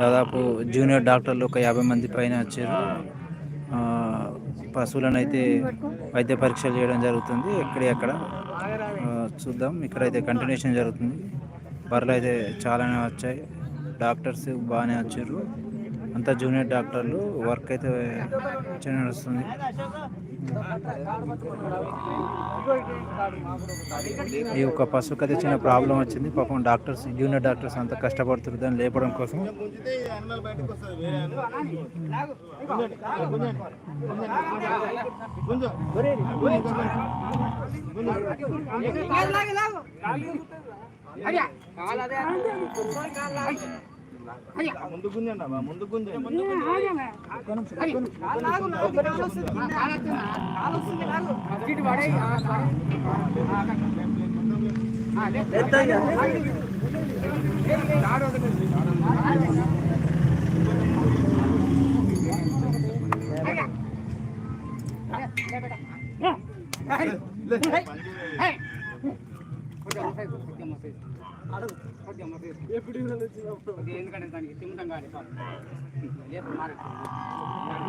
దాదాపు జూనియర్ డాక్టర్లు ఒక యాభై మంది పైన వచ్చారు. పశువులను అయితే వైద్య పరీక్షలు చేయడం జరుగుతుంది. ఎక్కడి అక్కడ. చూద్దాం. ఇక్కడైతే కంటిన్యూషన్ జరుగుతుంది. బర్రెలు అయితే చాలానే వచ్చాయి. డాక్టర్స్ బాగానే వచ్చారు. అంతా జూనియర్ డాక్టర్లు వర్క్ అయితే మంచిగా నడుస్తుంది. ఈ యొక్క పశువుకి అయితే చిన్న ప్రాబ్లం వచ్చింది. పాపం డాక్టర్స్ జూనియర్ డాక్టర్స్ అంతా కష్టపడుతున్నారు. దాన్ని లేపడం కోసం. ముందు గుంజండి అమ్మా ముందు గుంజండి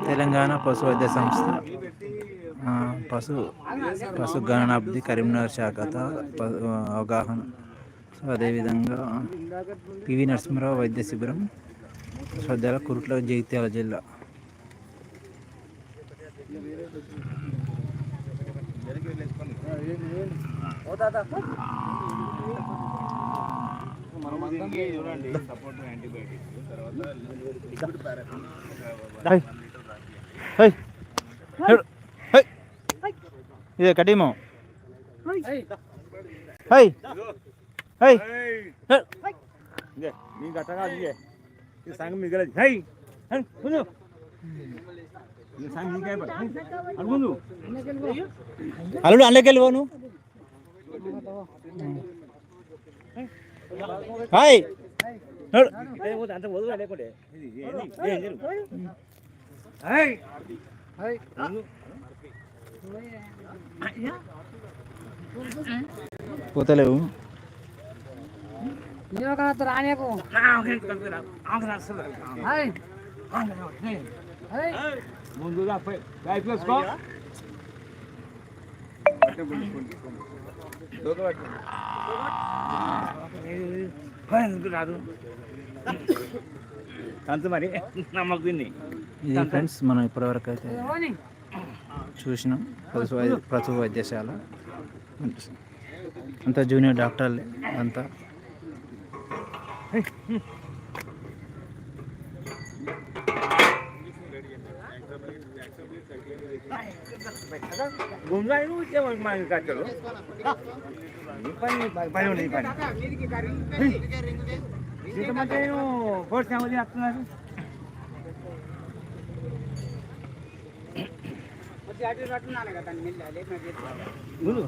తెలంగాణ పశు వైద్య సంస్థ పశు పశు గణనాభివృద్ధి కరీంనగర్ శాఖతో అవగాహన. సో అదేవిధంగా పివి నరసింహరావు వైద్య శిబిరం శ్రద్ధల కురుట్ల జగిత్యాల జిల్లా. చూడండి సపోర్ట్ యాంటీబయాటిక్స్ తర్వాత ఇదే కటీమో హై హై ఇదే నీ గట్టగా ఇదే ఈ హై అల్లుడు అందులోకి పోను. హాయ్. నడు. ఇదే పోతే అంత వదులు లేకుండే ఇది ఏంది ఏం జరు హై హై ముందు పోతలేవు రానేకు ముందు లైఫ్ వేసుకో రాదు అంత మరి నమ్మకు దీన్ని ఇది ఫ్రెండ్స్ మనం ఇప్పటివరకు అయితే చూసినాం. పశు వై- పశు వైద్యశాల అంతా జూనియర్ డాక్టర్లే అంతా. గుంజాయి నువ్వు ఇచ్చేవాడు మా కట్టడు నీ పని నీ పని. పని నీ పని ఇంతమంటే ఫోర్స్ ఏమది వస్తున్నారు ముందు